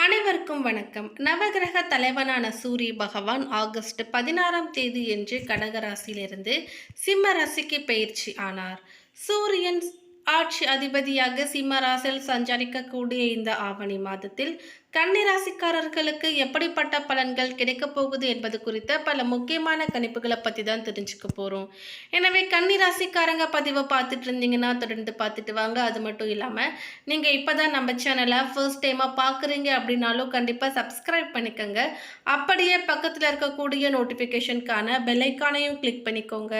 அனைவருக்கும் வணக்கம். நவகிரக தலைவனான சூரிய பகவான் ஆகஸ்ட் பதினாறாம் தேதி என்று கடகராசியிலிருந்து சிம்ம ராசிக்கு பயிற்சி ஆனார். சூரியன் ஆட்சி அதிபதியாக சிம்ம சஞ்சரிக்கக்கூடிய இந்த ஆவணி மாதத்தில் கன்னிராசிக்காரர்களுக்கு எப்படிப்பட்ட பலன்கள் கிடைக்கப் போகுது என்பது குறித்த பல முக்கியமான கணிப்புகளை பற்றி தான் தெரிஞ்சுக்க போகிறோம் எனவே கன்னிராசிக்காரங்க பதிவை பார்த்துட்டு இருந்தீங்கன்னா தொடர்ந்து பார்த்துட்டு வாங்க. அது மட்டும் இல்லாமல் நீங்கள் இப்போ தான் நம்ம சேனலை ஃபர்ஸ்ட் டைமாக பார்க்குறீங்க அப்படின்னாலும் கண்டிப்பாக சப்ஸ்கிரைப் பண்ணிக்கோங்க. அப்படியே பக்கத்தில் இருக்கக்கூடிய நோட்டிஃபிகேஷனுக்கான பெல்லைக்கானையும் கிளிக் பண்ணிக்கோங்க.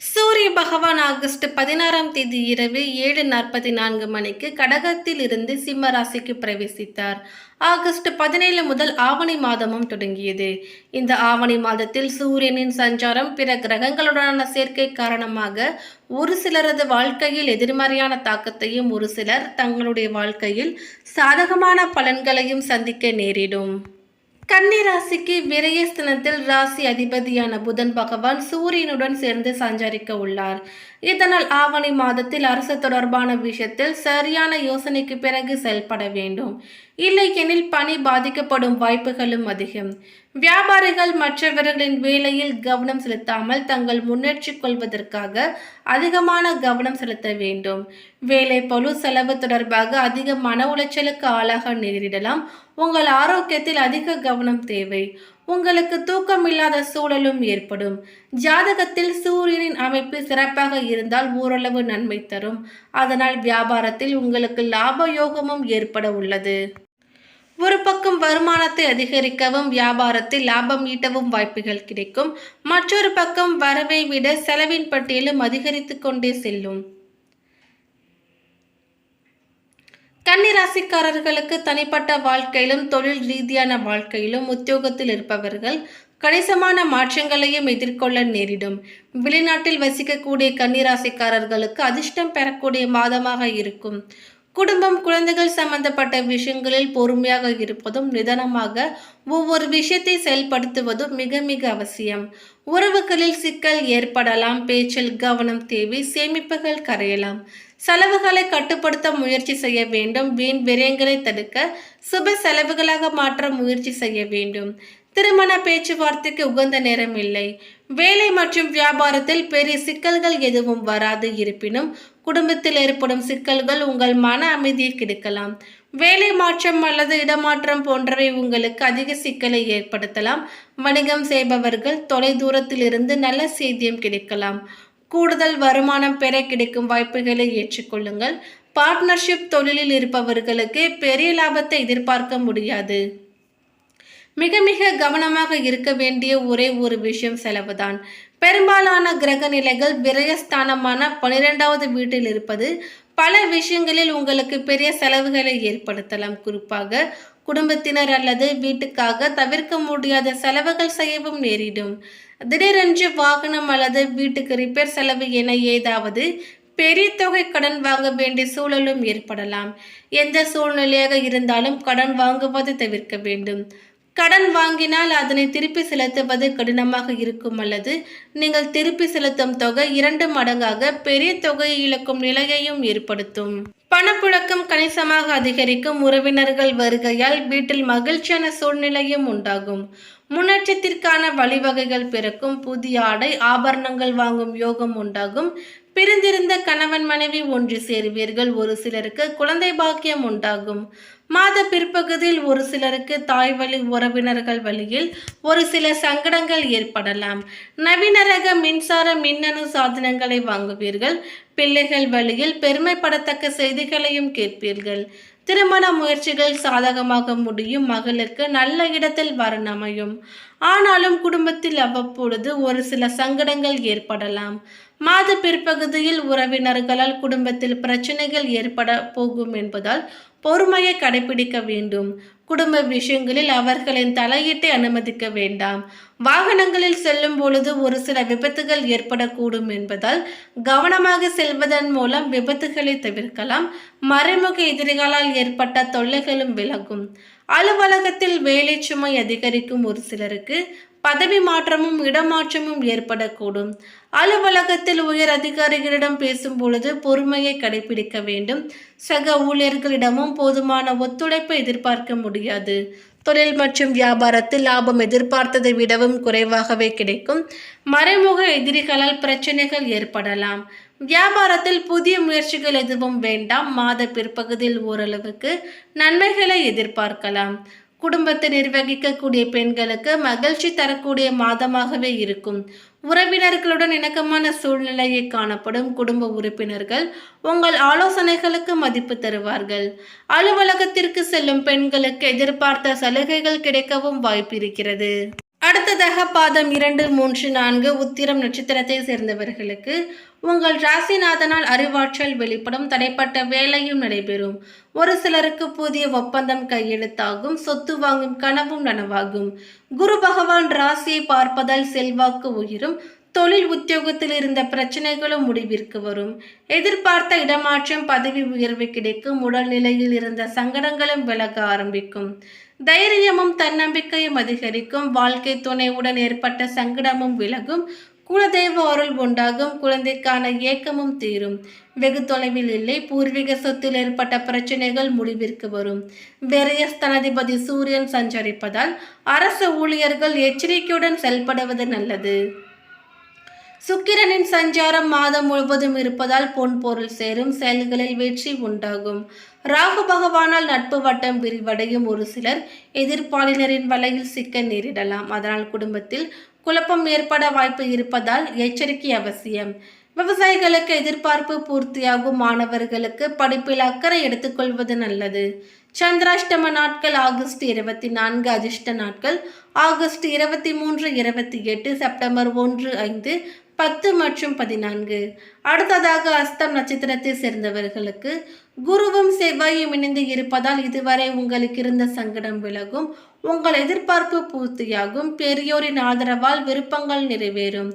சூரிய பகவான் ஆகஸ்ட் பதினாறாம் தேதி இரவு ஏழு நாற்பத்தி நான்கு மணிக்கு கடகத்தில் இருந்து சிம்ம ராசிக்கு பிரவேசித்தார். ஆகஸ்ட் பதினேழு முதல் ஆவணி மாதமும் தொடங்கியது. இந்த ஆவணி மாதத்தில் சூரியனின் சஞ்சாரம் பிற கிரகங்களுடனான சேர்க்கை காரணமாக ஒரு சிலரது வாழ்க்கையில் எதிர்மறையான தாக்கத்தையும் ஒரு சிலர் தங்களுடைய வாழ்க்கையில் சாதகமான பலன்களையும் சந்திக்க நேரிடும். கன்னிராசிக்கு விரயஸ்தனத்தில் ராசி அதிபதியான புதன் பகவான் சூரியனுடன் சேர்ந்து சஞ்சரிக்க உள்ளார். இதனால் ஆவணி மாதத்தில் அரசு தொடர்பான விஷயத்தில் சரியான யோசனைக்கு பிறகு செயல்பட வேண்டும். இல்லையெனில் பணி பாதிக்கப்படும் வாய்ப்புகளும் அதிகம். வியாபாரிகள் மற்றவர்களின் வேலையில் கவனம் செலுத்தாமல் தங்கள் முன்னேற்றி கொள்வதற்காக அதிகமான கவனம் செலுத்த வேண்டும். வேலை பொழு செலவு தொடர்பாக அதிக மன உளைச்சலுக்கு ஆளாக நேரிடலாம். உங்கள் ஆரோக்கியத்தில் அதிக கவனம் தேவை. உங்களுக்கு தூக்கம் இல்லாத சூழலும் ஏற்படும். ஜாதகத்தில் சூரியனின் அமைப்பு சிறப்பாக இருந்தால் ஓரளவு நன்மை தரும். அதனால் வியாபாரத்தில் உங்களுக்கு லாப யோகமும் ஏற்பட உள்ளது. ஒரு பக்கம் வருமானத்தை அதிகரிக்கவும் வியாபாரத்தில் லாபம் ஈட்டவும் வாய்ப்புகள் கிடைக்கும். மற்றொரு பக்கம் வரவை விட செலவின் பட்டியலும் அதிகரித்து கொண்டே செல்லும். கன்னிராசிக்காரர்களுக்கு தனிப்பட்ட வாழ்க்கையிலும் தொழில் ரீதியான வாழ்க்கையிலும் உத்தியோகத்தில் இருப்பவர்கள் கணிசமான மாற்றங்களையும் எதிர்கொள்ள நேரிடும். வெளிநாட்டில் வசிக்கக்கூடிய கன்னிராசிக்காரர்களுக்கு அதிர்ஷ்டம் பெறக்கூடிய மாதமாக இருக்கும். குடும்பம் குழந்தைகள் சம்பந்தப்பட்ட விஷயங்களில் பொறுமையாக இருப்பதும் நிதானமாக ஒவ்வொரு விஷயத்தை செயல்படுத்துவதும் மிக மிக அவசியம். உறவுகளில் சிக்கல் ஏற்படலாம் பேச்சில் கவனம் தேவை சேமிப்புகள் கரையலாம். செலவுகளை கட்டுப்படுத்த முயற்சி செய்ய வேண்டும். வீண் விரயங்களை தடுக்க சுப செலவுகளாக மாற்ற முயற்சி செய்ய வேண்டும். திருமண பேச்சுவார்த்தைக்கு உகந்த நேரம் இல்லை. வேலை மற்றும் வியாபாரத்தில் பெரிய சிக்கல்கள் எதுவும் வராது. இருப்பினும் குடும்பத்தில் ஏற்படும் சிக்கல்கள் உங்கள் மன அமைதியை கெடுக்கலாம். வேலை மாற்றம் அல்லது இடமாற்றம் போன்றவை உங்களுக்கு அதிக சிக்கலை ஏற்படுத்தலாம். வணிகம் செய்பவர்கள் தொலை இருந்து நல்ல செய்தியும் கிடைக்கலாம். கூடுதல் வருமானம் பெற கிடைக்கும் வாய்ப்புகளை ஏற்றுக்கொள்ளுங்கள். பார்ட்னர்ஷிப் தொழிலில் இருப்பவர்களுக்கு பெரிய லாபத்தை எதிர்பார்க்க முடியாது. மிக மிக கவனமாக இருக்க வேண்டிய ஒரே ஒரு விஷயம் செலவுதான். பெரும்பாலான கிரக நிலைகள் விரயஸ்தானமான பனிரெண்டாவது வீட்டில் இருப்பது பல விஷயங்களில் உங்களுக்கு பெரிய செலவுகளை ஏற்படுத்தலாம். குறிப்பாக குடும்பத்தினர் அல்லது வீட்டுக்காக தவிர்க்க முடியாத செலவுகள் செய்யவும் நேரிடும். திடீரென்று வாகனம் அல்லது வீட்டுக்கு ரிப்பேர் செலவு என ஏதாவது பெரிய தொகை கடன் வாங்க வேண்டிய சூழலும் ஏற்படலாம். எந்த சூழ்நிலையாக இருந்தாலும் கடன் வாங்குவதை தவிர்க்க வேண்டும். கடன் வாங்கினால் அதனை திருப்பி செலுத்துவது கடினமாக இருக்கும் அல்லது நீங்கள் திருப்பி செலுத்தும் தொகை இரண்டு மடங்காக பெரிய தொகையை இழக்கும் நிலையையும் ஏற்படுத்தும். பணப்புழக்கம் கணிசமாக அதிகரிக்கும் உறவினர்கள் வருகையால் வீட்டில் மகிழ்ச்சியான சூழ்நிலையும் உண்டாகும். முன்னேற்றத்திற்கான வழிவகைகள் பிறக்கும். புதிய ஆடை ஆபரணங்கள் வாங்கும் யோகம் உண்டாகும். பிரிந்திருந்த கணவன் மனைவி ஒன்று சேருவீர்கள். ஒரு சிலருக்கு குழந்தை பாக்கியம் உண்டாகும். மாத பிற்பகுதியில் ஒரு சிலருக்கு தாய் வழி உறவினர்கள் வழியில் ஒரு சில சங்கடங்கள் ஏற்படலாம். நவீன ரக மின்சார மின்னணு சாதனங்களை வாங்குவீர்கள். பிள்ளைகள் வழியில் பெருமைப்படத்தக்க செய்திகளையும் கேட்பீர்கள். திருமண முயற்சிகள் சாதகமாக முடியும். மகளுக்கு நல்ல இடத்தில் வரன் அமையும். ஆனாலும் குடும்பத்தில் அவ்வப்பொழுது ஒரு சில சங்கடங்கள் ஏற்படலாம். மாத பிற்பகுதியில் உறவினர்களால் குடும்பத்தில் பிரச்சனைகள் ஏற்பட போகும் என்பதால் பொறுமையை கடைபிடிக்க வேண்டும். குடும்ப விஷயங்களில் அவர்களின் தலையீட்டை அனுமதிக்க வேண்டாம். வாகனங்களில் செல்லும் பொழுது ஒரு சில விபத்துகள் ஏற்படக்கூடும் என்பதால் கவனமாக செல்வதன் மூலம் விபத்துகளை தவிர்க்கலாம். மறைமுக எதிரிகளால் ஏற்பட்ட தொல்லைகளும் விலகும். அலுவலகத்தில் வேலை சுமை அதிகரிக்கும் ஒரு சிலருக்கு பதவி மாற்றமும் இடமாற்றமும் ஏற்படக்கூடும். அலுவலகத்தில் உயர் அதிகாரிகளிடம் பேசும் பொழுது பொறுமையை கடைபிடிக்க வேண்டும். சக ஊழியர்களிடமும் போதுமான ஒத்துழைப்பை எதிர்பார்க்க முடியாது. தொழில் மற்றும் வியாபாரத்தில் லாபம் எதிர்பார்த்ததை விடவும் குறைவாகவே கிடைக்கும். மறைமுக எதிரிகளால் பிரச்சனைகள் ஏற்படலாம். வியாபாரத்தில் புதிய முயற்சிகள் எதுவும் வேண்டாம். மாத பிற்பகுதியில் ஓரளவுக்கு நன்மைகளை எதிர்பார்க்கலாம். குடும்பத்தை நிர்வகிக்கக்கூடிய பெண்களுக்கு மகிழ்ச்சி தரக்கூடிய மாதமாகவே இருக்கும். உறவினர்களுடன் இணக்கமான சூழ்நிலையை காணப்படும் குடும்ப உறுப்பினர்கள் உங்கள் ஆலோசனைகளுக்கு மதிப்பு தருவார்கள். அலுவலகத்திற்கு செல்லும் பெண்களுக்கு எதிர்பார்த்த சலுகைகள் கிடைக்கவும் வாய்ப்பு இருக்கிறது அடுத்ததாக பாதம் இரண்டு மூன்று நான்கு உத்திரம் நட்சத்திரத்தை சேர்ந்தவர்களுக்கு உங்கள் ராசிநாதனால் அறிவாற்றல் வெளிப்படும் தடைப்பட்ட வேலையும் நடைபெறும். ஒரு சிலருக்கு புதிய ஒப்பந்தம் கையெழுத்தாகும் சொத்து வாங்கும் கனவும் நனவாகும். குரு பகவான் ராசியை பார்ப்பதால் செல்வாக்கு உயிரும் தொழில் உத்தியோகத்தில் இருந்த பிரச்சனைகளும் முடிவிற்கு வரும். எதிர்பார்த்த இடமாற்றம் பதவி உயர்வு கிடைக்கும் உடல்நிலையில் இருந்த சங்கடங்களும் விலக ஆரம்பிக்கும். தைரியமும் தன்னம்பிக்கையும் அதிகரிக்கும். வாழ்க்கை துணையுடன் ஏற்பட்ட சங்கடமும் விலகும். குலதெய்வ அருள் உண்டாகும். குழந்தைக்கான ஏக்கமும் தீரும். வெகு தொலைவில் இல்லை. பூர்வீக சொத்தில் ஏற்பட்ட பிரச்சனைகள் முடிவிற்கு வரும். விரயஸ்தனாதிபதி சூரியன் சஞ்சரிப்பதால் அரசு ஊழியர்கள் எச்சரிக்கையுடன் செயல்படுவது நல்லது. சுக்கிரனின் சஞ்சாரம் மாதம் முழுவதும் இருப்பதால் பொன் பொருள் சேரும் செயல்களில் வெற்றி உண்டாகும். ராகு பகவானால் நட்பு வட்டம் விரிவடையும் ஒரு சிலர் எதிர்ப்பாளினரின் வலையில் சிக்க நேரிடலாம். அதனால் குடும்பத்தில் குழப்பம் ஏற்பட வாய்ப்பு இருப்பதால் எச்சரிக்கை அவசியம். விவசாயிகளுக்கு எதிர்பார்ப்பு பூர்த்தியாகும். மாணவர்களுக்கு படிப்பில் அக்கறை எடுத்துக்கொள்வது நல்லது. சந்திராஷ்டம நாட்கள் ஆகஸ்ட் இருபத்தி நான்கு அதிர்ஷ்ட நாட்கள் ஆகஸ்ட் இருபத்தி மூன்று இருபத்தி எட்டு செப்டம்பர் ஒன்று ஐந்து பத்து மற்றும் பதினான்கு. அடுத்ததாக அஸ்தம் நட்சத்திரத்தை சேர்ந்தவர்களுக்கு குருவும் செவ்வாயும் இணைந்து இருப்பதால் இதுவரை உங்களுக்கு இருந்த சங்கடம் விலகும். உங்கள் எதிர்பார்ப்பு பூர்த்தியாகும். பெரியோரின் ஆதரவால் விருப்பங்கள் நிறைவேறும்.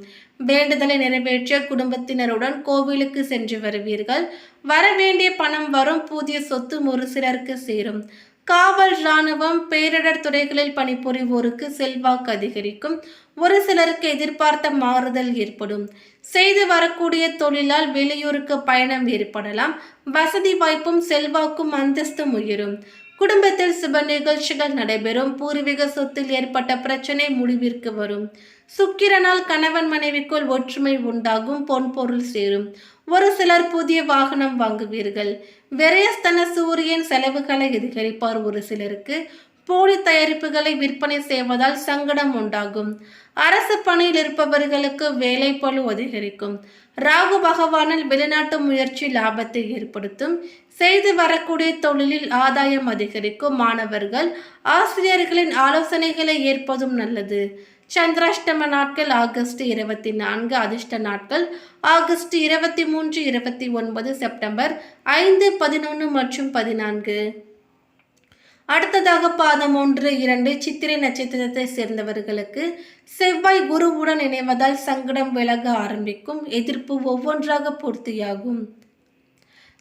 வேண்டுதலை நிறைவேற்ற குடும்பத்தினருடன் கோவிலுக்கு சென்று வருவீர்கள். வரவேண்டிய பணம் வரும். புதிய சொத்து ஒரு சிலருக்கு சேரும். காவல் இராணுவம் பேரிடர் துறைகளில் பணிபுரிவோருக்கு செல்வாக்கு அதிகரிக்கும். ஒரு சிலருக்கு எதிர்பார்த்த மாறுதல் ஏற்படும். செய்து வரக்கூடிய தொழிலால் வெளியூருக்கு பயணம் ஏற்படலாம். வசதி வாய்ப்பும் செல்வாக்கும் அந்தஸ்தும் உயரும். குடும்பத்தில் சுப நிகழ்ச்சிகள் நடைபெறும். பூர்வீக சொத்தில் ஏற்பட்ட பிரச்சனை முடிவிற்கு வரும். சுக்கிரனால் கணவன் மனைவிக்குள் ஒற்றுமை உண்டாகும். பொன் பொருள் சேரும். ஒரு சிலர் புதிய வாகனம் வாங்குவீர்கள். விரயஸ்தன சூரியன் செலவுகளை அதிகரிப்பார் ஒரு சிலருக்கு. போலி தயாரிப்புகளை விற்பனை செய்வதால் சங்கடம் உண்டாகும். அரசு பணியில் இருப்பவர்களுக்கு வேலை பழு அதிகரிக்கும் ராகு பகவானில் வெளிநாட்டு முயற்சி லாபத்தை ஏற்படுத்தும். செய்து வரக்கூடிய தொழிலில் ஆதாயம் அதிகரிக்கும் மாணவர்கள் ஆசிரியர்களின் ஆலோசனைகளை ஏற்பதும் நல்லது. சந்திராஷ்டம நாட்கள் ஆகஸ்ட் இருபத்தி நான்கு அதிர்ஷ்ட நாட்கள். ஆகஸ்ட் இருபத்தி மூன்று இருபத்தி ஒன்பது செப்டம்பர் ஐந்து பதினொன்று மற்றும் பதினான்கு. அடுத்ததாக பாதம் ஒன்று இரண்டு சித்திரை நட்சத்திரத்தை சேர்ந்தவர்களுக்கு செவ்வாய் குருவுடன் இணைவதால் சங்கடம் விலக ஆரம்பிக்கும். எதிர்ப்பு ஒவ்வொன்றாக பூர்த்தியாகும்.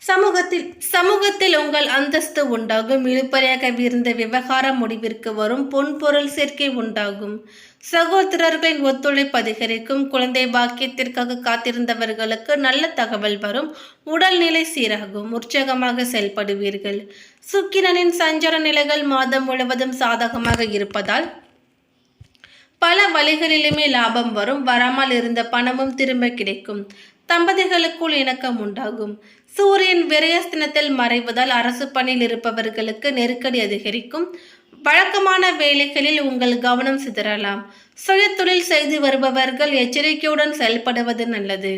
சமூகத்தில் சமூகத்தில் உங்கள் அந்தஸ்து உண்டாகும். இழுப்பறையாக இருந்த விவகார முடிவிற்கு வரும் பொன் பொருள் சேர்க்கை உண்டாகும். சகோதரர்களின் ஒத்துழைப்பு அதிகரிக்கும். குழந்தை பாக்கியத்திற்காக காத்திருந்தவர்களுக்கு நல்ல தகவல் வரும். உடல்நிலை சீராகும். உற்சாகமாக செயல்படுவீர்கள். சுக்கிரனின் சஞ்சார நிலைகள் மாதம் முழுவதும் சாதகமாக இருப்பதால் பல வழிகளிலுமே லாபம் வரும். வராமல் இருந்த பணமும் திரும்ப கிடைக்கும். தம்பதிகளுக்குள் இணக்கம் உண்டாகும். சூரியன் விரயஸ்தினத்தில் மறைவதால் அரசு பணியில் இருப்பவர்களுக்கு நெருக்கடி அதிகரிக்கும். வழக்கமான வேலைகளில் உங்கள் கவனம் சிதறலாம். சுயதொழில் செய்து வருபவர்கள் எச்சரிக்கையுடன் செயல்படுவது நல்லது.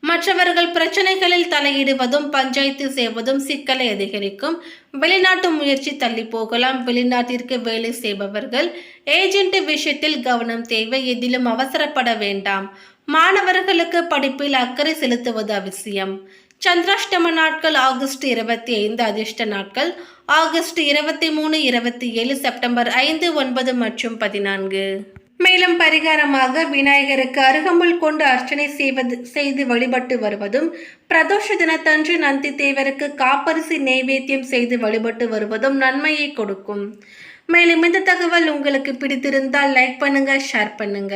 மற்றவர்கள் பிரச்சனைகளில் தலையிடுவதும் பஞ்சாயத்து செய்வதும் சிக்கலை அதிகரிக்கும். வெளிநாட்டு முயற்சி தள்ளி போகலாம். வெளிநாட்டிற்கு வேலை செய்பவர்கள் ஏஜென்ட் விஷயத்தில் கவனம் தேவை. எதிலும் அவசரப்பட வேண்டாம். மாணவர்களுக்கு படிப்பில் அக்கறை செலுத்துவது அவசியம். சந்திராஷ்டம நாட்கள் ஆகஸ்ட் இருபத்தி ஐந்து அதிர்ஷ்ட நாட்கள் ஆகஸ்ட் இருபத்தி மூணு இருபத்தி ஏழு செப்டம்பர் ஐந்து ஒன்பது மற்றும் பதினான்கு. மேலும் பரிகாரமாக விநாயகருக்கு அருகம்புல் கொண்டு அர்ச்சனை செய்வது செய்து வழிபட்டு வருவதும் பிரதோஷ தினத்தன்று நந்தி தேவருக்கு காப்பரிசி நைவேத்தியம் செய்து வழிபட்டு வருவதும் நன்மையை கொடுக்கும். மேலும் இந்த தகவல் உங்களுக்கு பிடித்திருந்தால் லைக் பண்ணுங்க ஷேர் பண்ணுங்க.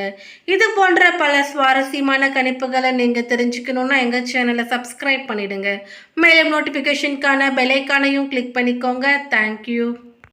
இது போன்ற பல சுவாரஸ்யமான கணிப்புகளை நீங்க தெரிஞ்சுக்கணும்னா எங்க சேனலை சப்ஸ்கிரைப் பண்ணிடுங்க. மேலும் நோட்டிபிகேஷனுக்கான பெலைக்கானையும் கிளிக் பண்ணிக்கோங்க. தேங்க்யூ